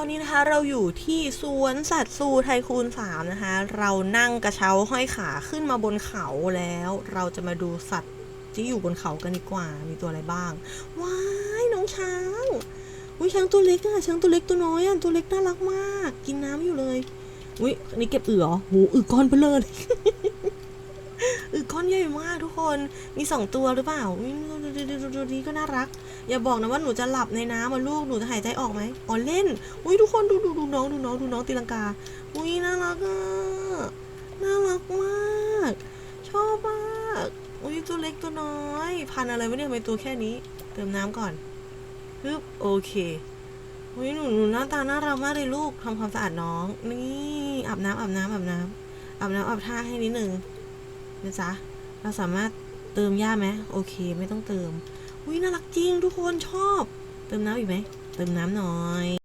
ตอนนี้นะคะเราอยู่ที่สวนสัตว์ซูไทคูน3นะคะ เรานั่งกระเช้าห้อยขาขึ้นมาบนเขาแล้ว เราจะมาดูสัตว์ที่อยู่บนเขากันดีกว่า มีตัวอะไรบ้าง ว้ายน้องช้างอุ้ยช้างตัวเล็กอะช้างตัวเล็กตัวน้อยอะตัวเล็กน่ารักมาก กินน้ำอยู่เลยอุ้ยอันนี้เก็บอึเหรอโหอึก้อนเบลอเลย อึก้อนใหญ่มากทุกคนมีสองตัวหรือเปล่าดูนี่ก็น่ารัก อย่าบอกนะว่าหนูจะหลับในน้ำมาลูกหนูจะหายใจออกไหมอ๋อเล่นอุ้ยทุกคนดูดูดูน้องดูน้องดูน้องตีลังกาอุ้ยน่ารักอะน่ารักมาก ชอบมากอุ้ยตัวเล็กตัวน้อย พันอะไรวะเนี่ยทำไมตัวแค่นี้ เติมน้ำก่อนปึ๊บโอเคอุ้ยหนูหนูหน้าตาน่ารักมากเลยลูกทำความสะอาดน้อง นี่อาบน้ำอาบน้ำอาบน้ำอาบน้ำอาบท่าให้นิดหนึ่ง นะจ๊ะเราสามารถเติมหญ้าไหมโอเค ไม่ต้องเติมอุ้ยน่ารักจริงทุกคนชอบ เติมน้ำอีกไหมเติมน้ำหน่อย